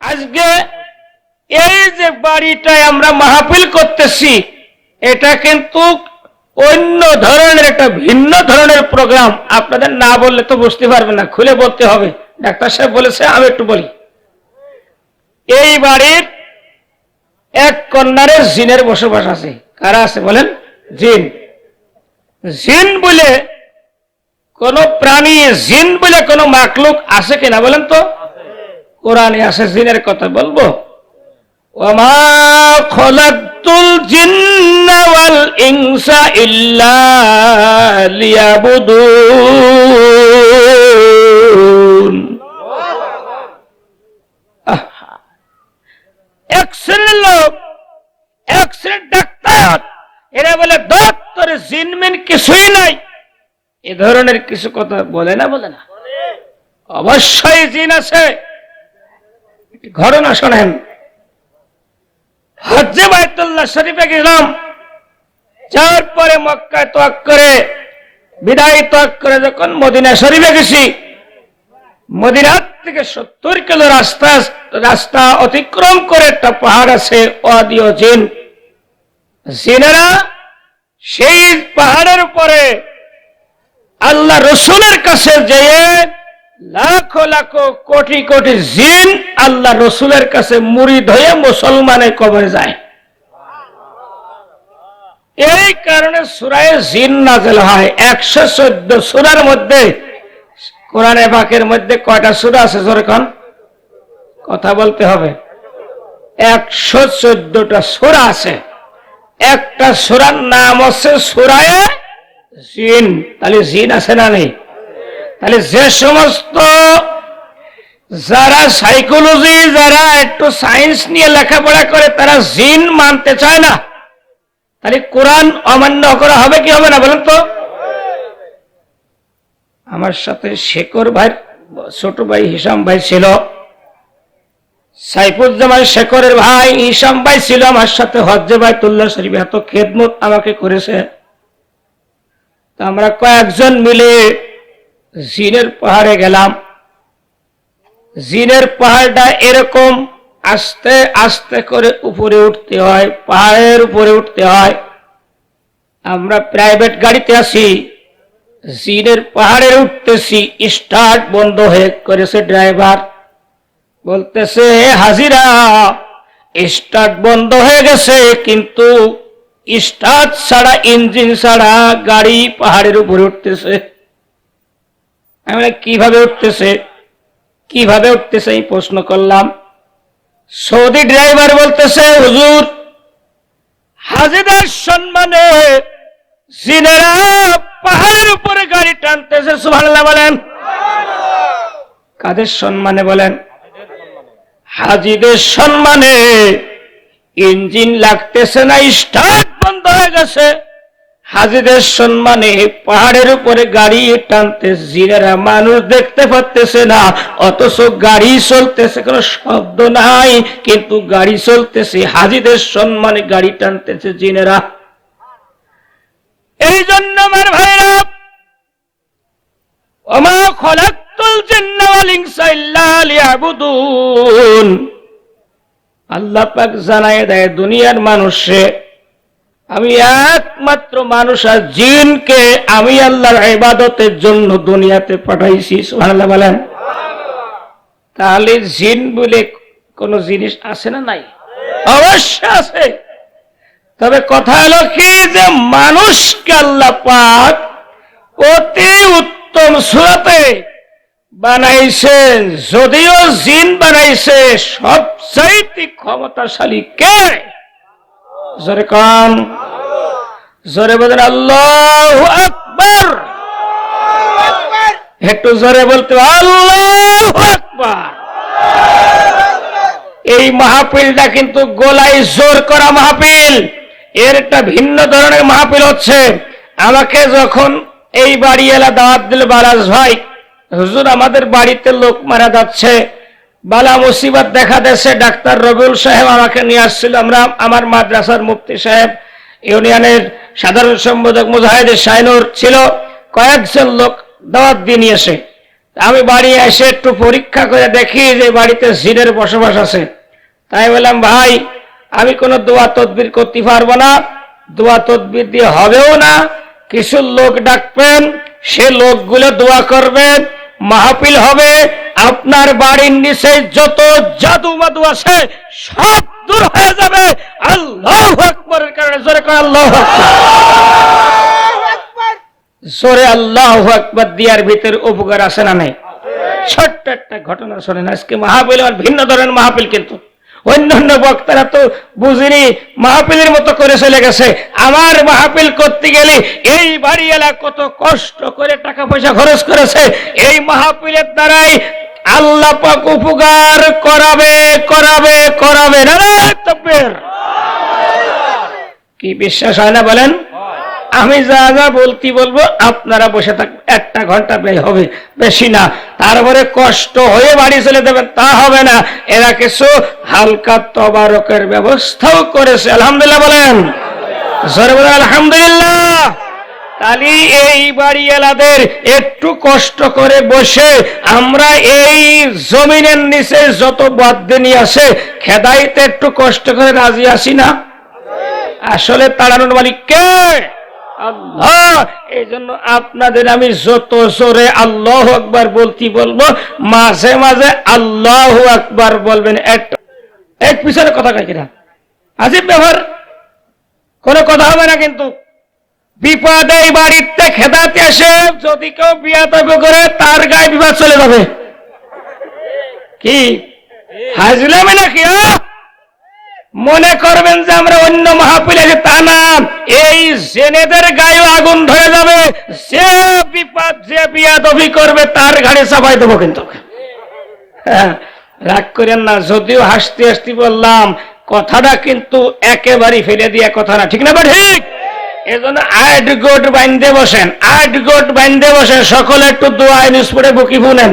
আজকে এই যে বাড়িটায় আমরা মাহফিল করতেছি, এটা কিন্তু অন্য ধরনের একটা ভিন্ন ধরনের প্রোগ্রাম আপনাদের না বললে তো বুঝতে পারবে না, খুলে বলতে হবে। ডাক্তার সাহেব বলেছে, আমি একটু বলি। এই বাড়ির এক কন্যারে জিনের বসবাস আছে। কারা আছে বলেন? জিন। জিন বলে কোন প্রাণী, জিন বলে কোন মাকলুক আছে কিনা বলেন তো? কোরআনে আছে জিনের কথা বলব। ওমা ইনসা ইল্লা লিয়াবুদুন এক শ্রেণির লোক এক শ্রেণির ডাক্তার। এরা বলে কিছুই নাই। এ ধরনের কিছু কথা বলে না বলে না? অবশ্যই জিন আছে। ঘটনা শোনেন। হজ্জে বাইতুল্লাহ শরীফে গেলাম। যাওয়ার পরে মক্কায় তোয়াক করে বিদায় তোয়াক করে যখন মদিনা শরীফে গেছি মদিনার থেকে সত্তর কিলো রাস্তা রাস্তা অতিক্রম করে একটা পাহাড় আছে অদিও জিন। জিনেরা সেই পাহাড়ের উপরে আল্লাহ রসুলের কাছে যেয়ে লাখো লাখো কোটি কোটি জিন আল্লাহ রসুলের কাছে মুড়ি ধয়ে মুসলমানের কবরে যায়। এই কারণে সুরায় জিন নাজেল হয়, একশো চোদ্দ সুরার মধ্যে কোরআনে বাকের মধ্যে কয়টা সুরা আছে যেরকম কথা বলতে হবে। একশো চোদ্দটা সুরা আছে। একটা সুরার নাম হচ্ছে সুরায় জিন। তাহলে জিন আছে না নেই? তাহলে যে সমস্ত যারা সাইকোলজি যারা একটু সায়েন্স নিয়ে লেখাপড়া করে, তারা জিন মানতে চায় না। তাহলে কোরআন অমান্য করা হবে কি হবে না বলেন তো? আমার সাথে শেখর ভাই ছোট ভাই হিসাম ভাই ছিল। সাইফুজ্জামান শেখরের ভাই হিসাম ভাই ছিল আমার সাথে, হজ্জে ভাই তুল্লা শরীফ এত খেদমত আমাকে করেছে। তা আমরা কয়েকজন মিলে জিনের পাহাড়ে গেলাম। জিনের পাহাড়টা এরকম আস্তে আস্তে করে উপরে উঠতে হয়, পাহাড়ের উপরে উঠতে হয়। আমরা প্রাইভেট গাড়িতে আছি। জিনের পাহাড়ে উঠতেছি স্টার্ট বন্ধ হয়ে করেছে ড্রাইভার। বলতেছে "হে হাজিরা স্টার্ট বন্ধ হয়ে গেছে কিন্তু স্টার্ট ছাড়া ইঞ্জিন ছাড়া গাড়ি পাহাড়ের উপরে উঠতেছে। আমি বললাম, কীভাবে উঠতেছে? কীভাবে উঠতেছে? এই প্রশ্ন করলাম। সৌদি ড্রাইভার বলতেছে হুজুর হাজিদার সম্মানে জিনেরা পাহাড়ের উপরে গাড়ি টানতেছে, সুবহানাল্লাহ বলেন। কাদের সম্মানে বলেন? হাজিদের সম্মানে। ইঞ্জিন লাগতেছে না, স্টার্ট বন্ধ হয়ে গেছে। হাজিদের সম্মানে পাহাড়ের উপরে গাড়ি টানতে জিনেরা মানুষ দেখতে পারতেছে না, অথচ গাড়ি চলতেছে, কোনো শব্দ নাই। কিন্তু গাড়ি চলতেছে, হাজিদের সম্মানে গাড়ি টানতেছে, জিনেরা এই জন্য আমার আল্লাহ পাক দেয়, দুনিয়ার মানুষে, আমি একমাত্র মানুষ আর জিনকে আমি আল্লাহর ইবাদতের জন্য দুনিয়াতে পাঠাইছি। বলেন। তাহলে জিন বলে কোন জিনিস আছে না নাই? অবশ্য আছে। তবে কথা হলো কি যে পাক অতি উত্তম সুরাতে বানাইছেন যদিও জিন বানাইছে, সবচাইতে ক্ষমতাশালী কে? জোরে কন। জোরে বলেন আল্লাহ আকবর। একটু জোরে বলতে আল্লাহ আকবর। এই মাহফিলটা কিন্তু গোলাই জোর করা মাহফিল। এর একটা ভিন্ন ধরনের মাহফিল হচ্ছে। আমাকে যখন এই বাড়ি এলা দাওয়াত দিল বারাজ ভাই, হুজুর আমাদের বাড়িতে লোক মারা যাচ্ছে। বালা মুসিবত দেখা দেশে ডাক্তার রবিউল সাহেব আমাকে নিয়ে আসছিল। আমরা, আমার মাদ্রাসার মুফতি সাহেব, ইউনিয়নের সাধারণ সম্পাদক মুজাহিদ শাইনুর ছিল, কয়েকজন লোক দাওয়াত দিয়ে নিয়ে এসে। আমি বাড়ি এসে একটু পরীক্ষা করে দেখি যে বাড়িতে জিনের বসবাস আছে। তাই বললাম, ভাই আমি কোনো দোয়া তদবির করতে পারব না দোয়া তদবির দিয়ে হবেও না। কিছু লোক ডাকবেন সে লোকগুলো দোয়া করবেন মাহফিল হবে আপনার বাড়ির নিচে যত জাদু মাদু আছে সব দূর হয়ে যাবে। আল্লাহ আকবরের কারণে জোরে করে আল্লাহ জোরে আল্লাহ আকবর দিয়ার ভিতরে উপকার আছে না নাই? ছোট্ট একটা ঘটনা শোনেন আজকে মাহফিল আর ভিন্ন ধরনের মাহফিল কিন্তু অন্যান্য বক্তারা তো বুঝিনি, মাহফিলের মতো করে চলে গেছে। আমার মাহফিল করতে গেলে এই বাড়িওয়ালা কত কষ্ট করে টাকা পয়সা খরচ করেছে। এই মাহফিলের দ্বারাই আল্লাহ পাক উপকার করাবে করাবে করাবে। কি বিশ্বাস হয় না বলেন? আমি যা যা বলতি বলব? আপনারা বসে থাক, একটা ঘণ্টা ব্যয় হবে, বেশি না। তারপরে কষ্ট হয়ে বাড়ি চলে দেবেন তা হবে না। এরা কিছু হালকা তবারকের ব্যবস্থাও করেছে। আলহামদুলিল্লাহ বলেন। আলহামদুলিল্লাহ। তাহলে এই বাড়িওয়ালাদের একটু কষ্ট করে বসে আমরা এই জমিনের নিচে যত বাদ্যনি আছে, খেদাইতে একটু কষ্ট করে রাজি আসি না? আসলে তাড়ানোর মালিক কে? আল্লাহ। এই জন্য আপনাদের আমি যত জোরে আল্লাহ আকবার বলতে বলব, মাঝে মাঝে আল্লাহ আকবার বলবেন এক পিছনে কথা কয় কিনা? আজিব ব্যাপার কোনো কথা হবে না কিন্তু। বিপদে এই বাড়িতে খেদাতে এসে যদি কেউ বিয়া তৈব করে, তার গায়ে বিবাদ চলে যাবে। কি? হাজলামে নাকি আহ? মনে করবেন যে আমরা অন্য যে তা না এই জেনেদের গায়ে আগুন ধরে যাবে। যে বিপদ যে বিয়া দবি করবে তার ঘাড়ে চাপাই দেবো কিন্তু। হ্যাঁ, রাগ করেন না যদিও হাসতে হাসতে বললাম কথাটা কিন্তু একেবারে ফেলে দিয়ে কথা না ঠিক না বা ঠিক? এজন্য আট গোট বাইন্দে বসেন আট গোট বাইন্দে বসেন সকলে একটু দোয়া নিউজ পড়ে বুকি বুনেন।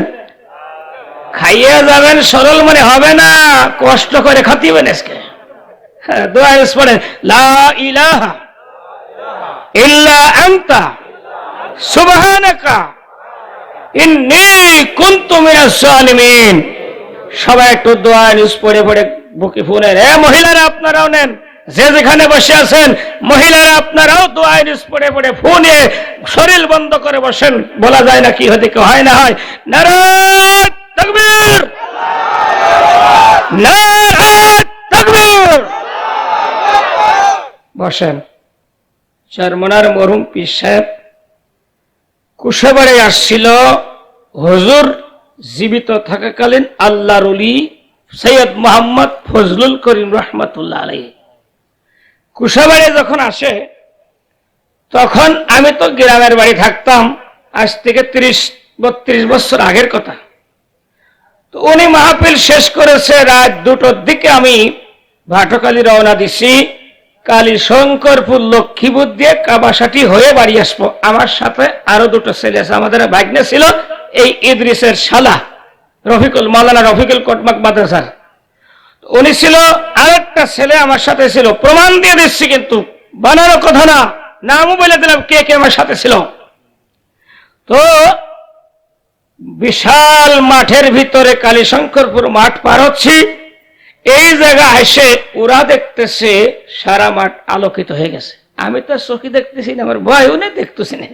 খাইয়ে যাবেন সরল মনে হবে না কষ্ট করে খাতিবেন আজকে। সালিমিন। সবাই একটু বুকে এ মহিলারা, আপনারাও নেন। যে যেখানে বসে আছেন, মহিলারা আপনারাও দোয়া পড়ে পড়ে ফোনে শরীর বন্ধ করে বসেন। বলা যায় না কি হতে হয় না হয়। তকবীর নারায়ণ তকবীর বসেন। চরমনার মরুম পীর সাহেব কুশাবাড়ে আসছিল, হুজুর জীবিত থাকাকালীন আল্লাহর অলি সৈয়দ মোহাম্মদ ফজলুল করিম রহমতুল্লাহ আলাই কুশাবাড়ে যখন আসে, তখন আমি তো গ্রামের বাড়ি থাকতাম, আজ থেকে তিরিশ, বত্রিশ বছর আগের কথা। তো উনি মাহফিল শেষ করেছে, রাত দুটোর দিকে আমি ভাটকালি রওনা দিছি। কালী শঙ্করপুর লক্ষ্মীপুর দিয়ে কাবাসাটি হয়ে বাড়ি আসব। আমার সাথে আরও দুটো ছেলে আছে, আমাদের ভাগ্নে ছিল এই ইদ্রিসের শালা, রফিকুল মালানা রফিকুল কটমাক মাদ্রাসার। উনি ছিল, আরেকটা ছেলে আমার সাথে ছিল, প্রমাণ দিয়ে দিচ্ছি কিন্তু, বানানো কথা না, নামও বলে দিলাম কে কে আমার সাথে ছিল। তো বিশাল মাঠের ভিতরে কালীশঙ্করপুর মাঠ পার হচ্ছি। এই জায়গা এসে ওরা দেখতেছে সারা মাঠ আলোকিত হয়ে গেছে। আমি তো চোখে দেখতেছি না, আমার ভয় উনি দেখতেছি না।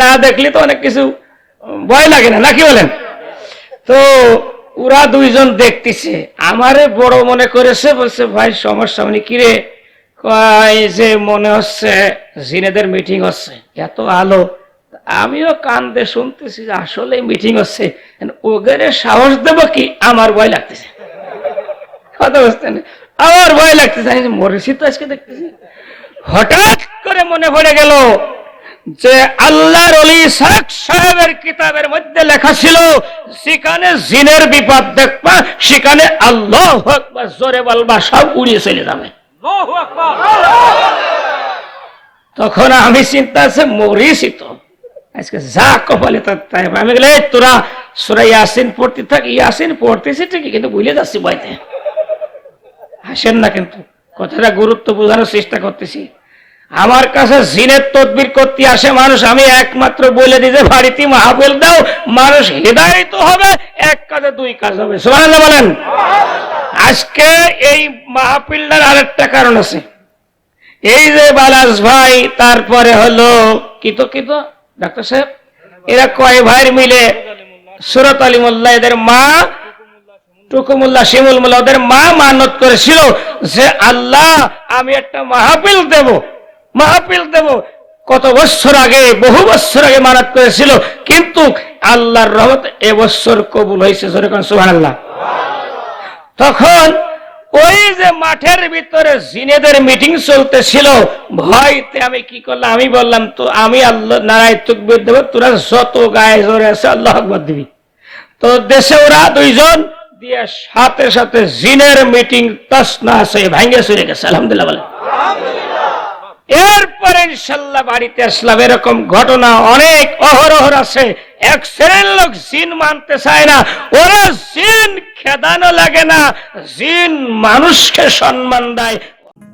না দেখলে তো অনেক কিছু ভয় লাগে না নাকি বলেন? তো ওরা দুইজন দেখতেছে। আমারে বড় মনে করেছে, বলছে, ভাই, সমস্যা মানে কিরে কয় যে মনে হচ্ছে জিনেদের মিটিং হচ্ছে, এত আলো। আমিও কান্দে শুনতেছি যে আসলে মিটিং হচ্ছে ওদের সাহস দেবো কি? আমার ভয় লাগতেছে। কথা বুঝতেন আমার ভয় লাগতেছে আমি মরেছি তো আজকে দেখতেছি। হঠাৎ করে মনে পড়ে গেল যে আল্লাহর অলি শাক সাহেবের কিতাবের মধ্যে লেখা ছিল সেখানে জিনের বিপদ দেখবা সেখানে আল্লাহ আকবার জোরে বলবা সব উড়িয়ে চলে যাবে। তখন আমি চিন্তা আছে মরিছি তো। আজকে যা কপালে তাই আমি গেলে তোরা সুরা ইয়াসিন পড়তে থাক ইয়াসিন পড়তেছি ঠিকই কিন্তু ভুলে যাচ্ছি বইতে হাসেন না কিন্তু। কথাটা গুরুত্ব বোঝানোর চেষ্টা করতেছি। আমার কাছে জিনের তদবির করতে আসে মানুষ, আমি একমাত্র বলে দিই যে বাড়িতে মাহফিল দাও, মানুষ হৃদায়িত হবে, এক কাজে দুই কাজ হবে। সুবহানাল্লাহ বলেন। আজকে এই মাহফিলটার আরেকটা কারণ আছে। এই যে বালাস ভাই, তারপরে হলো কিতো কিতো ডাক্তার সাহেব, এরা কয় ভাইয়ের মিলে? সুরত আলী মোল্লা, এদের মা টুকুমুল্লাহ শিমুল মোল্লা ওদের মা মানত করেছিল যে আল্লাহ, আমি একটা মাহফিল দেব মাহফিল দেব। কত বছর আগে, বহু বছর আগে করেছিল, কিন্তু আল্লাহর রহমত এবছর কবুল হয়েছে তখন ওই যে মাঠের ভিতরে জিনেদের মিটিং চলতেছিল, ভয়তে আমি কি করলাম, আমি বললাম, তো আমি আল্লাহ, নারায় তুকবির দেবো, তোরা যত গায়ে জোরে আছে, আল্লাহ দিবি। তো দেশে ওরা দুইজন দিয়ে সাথে সাথে জিনের মিটিং তস না ভাঙ্গে চলে গেছে আলহামদুলিল্লাহ বলে এরপরে ইনশাল্লাহ বাড়িতে আসলাম এরকম ঘটনা অনেক অহরহর আছে এক শ্রেণির লোক জিন মানতে চায় না ওরা জিন খেদানো লাগে না জিন মানুষকে সম্মান দেয়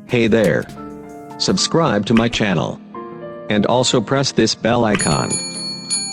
Hey there. Subscribe to my channel. And also press this bell icon.